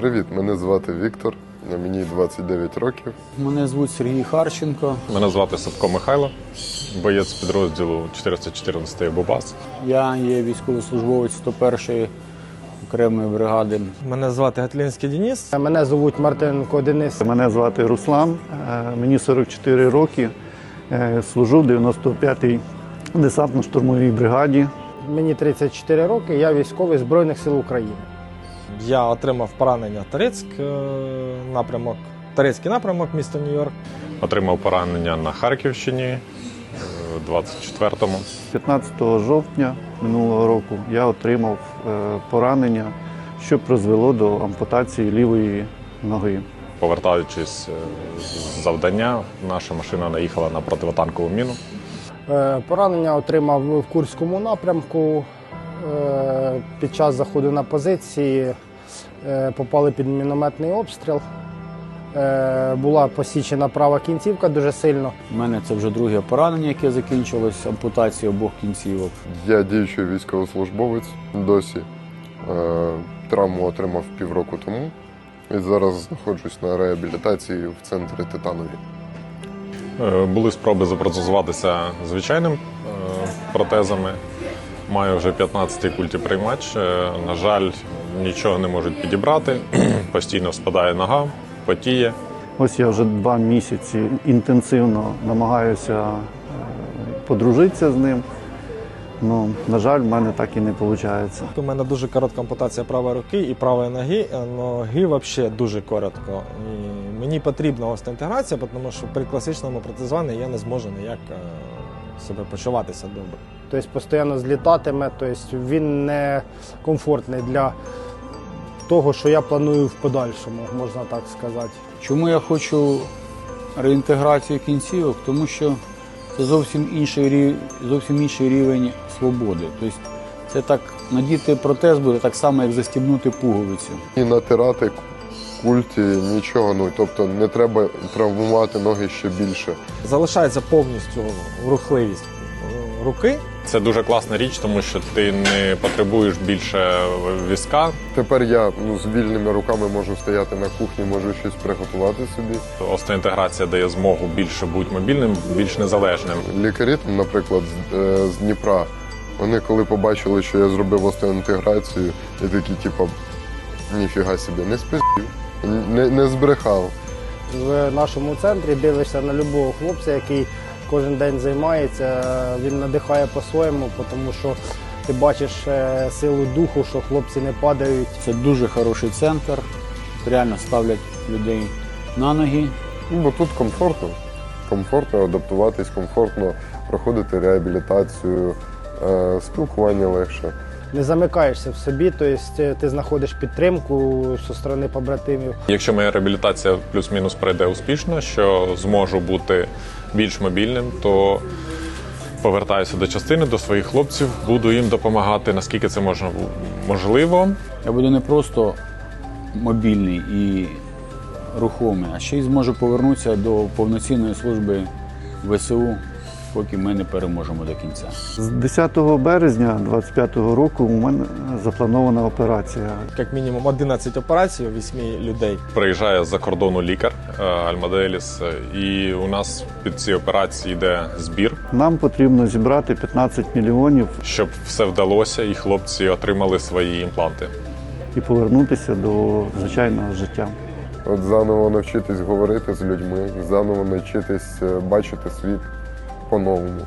Привіт, мене звати Віктор, мені 29 років. Мене звуть Сергій Харченко. Мене звати Садко Михайло, боєць підрозділу 414 БУБАС. Я є військовослужбовець 101-ї окремої бригади. Мене звати Гатлінський Дініс. Мене звуть Мартиненко Денис. Мене звати Руслан, е, мені 44 роки. Е, Служу в 95-й десантно-штурмовій бригаді. Мені 34 роки, я військовий Збройних сил України. Я отримав поранення Торецьк е, напрямок, Торецький напрямок, місто Нью-Йорк. Отримав поранення на Харківщині е, 24-му. 15 жовтня минулого року я отримав е, поранення, що призвело до ампутації лівої ноги. Повертаючись е, з завдання, наша машина наїхала на противотанкову міну. Е, Поранення отримав в Курському напрямку. Е, Під час заходу на позиції е, попали під мінометний обстріл. Е, Була посічена права кінцівка дуже сильно. У мене це вже друге поранення, яке закінчилось ампутацією обох кінцівок. Я діючий військовослужбовець досі. Е, Травму отримав півроку тому і зараз знаходжусь на реабілітації в центрі Титанові. Е, Були спроби запроцесуватися звичайним е, протезами. Маю вже 15-й культіприймач. Е, На жаль, нічого не можуть підібрати. Постійно спадає нога, потіє. Ось я вже два місяці інтенсивно намагаюся е, подружитися з ним. Ну, на жаль, в мене так і не виходить. У мене дуже коротка ампутація правої руки і правої ноги. е, Ноги взагалі дуже коротко. І мені потрібна остеінтеграція, тому що при класичному протезуванні я не зможу ніяк е, себе почуватися добре. Тобто постійно злітатиме, тобто він не комфортний для того, що я планую в подальшому, можна так сказати. Чому я хочу реінтеграцію кінцівок? Тому що це зовсім інший рівень, зовсім інший рівень свободи. Тобто це так надіти протез буде так само, як застібнути пуговицю. І натирати культі нічого, ну тобто не треба травмувати ноги ще більше. Залишається повністю рухливість руки. Це дуже класна річ, тому що ти не потребуєш більше візка. Тепер я ну, з вільними руками можу стояти на кухні, можу щось приготувати собі. Остеінтеграція дає змогу більше бути мобільним, більш незалежним. Лікарі, там, наприклад, з, е, з Дніпра, вони коли побачили, що я зробив остеоінтеграцію, і такі, типу, ніфіга собі, не спиздів, не, не збрехав. В нашому центрі дивишся на любого хлопця, який кожен день займається, він надихає по-своєму, тому що ти бачиш е, силу духу, що хлопці не падають. Це дуже хороший центр. Реально ставлять людей на ноги. Ну, бо тут комфортно. Комфортно адаптуватись, комфортно проходити реабілітацію, е, спілкування легше. Не замикаєшся в собі, тобто ти знаходиш підтримку зі сторони побратимів. Якщо моя реабілітація плюс-мінус пройде успішно, що зможу бути більш мобільним, то повертаюся до частини, до своїх хлопців, буду їм допомагати, наскільки це можна можливо. Я буду не просто мобільний і рухомий, а ще й зможу повернутися до повноцінної служби ВСУ, поки ми не переможемо до кінця. З 10 березня 25-го року у мене запланована операція. Як мінімум 11 операцій у 8 людей. Приїжджає з-за кордону лікар е, Альмаделіс, е, і у нас під ці операції йде збір, Нам потрібно зібрати 15 мільйонів щоб все вдалося, і хлопці отримали свої імпланти. і повернутися до звичайного життя. От заново навчитись говорити з людьми, заново навчитись е, бачити світ по-новому.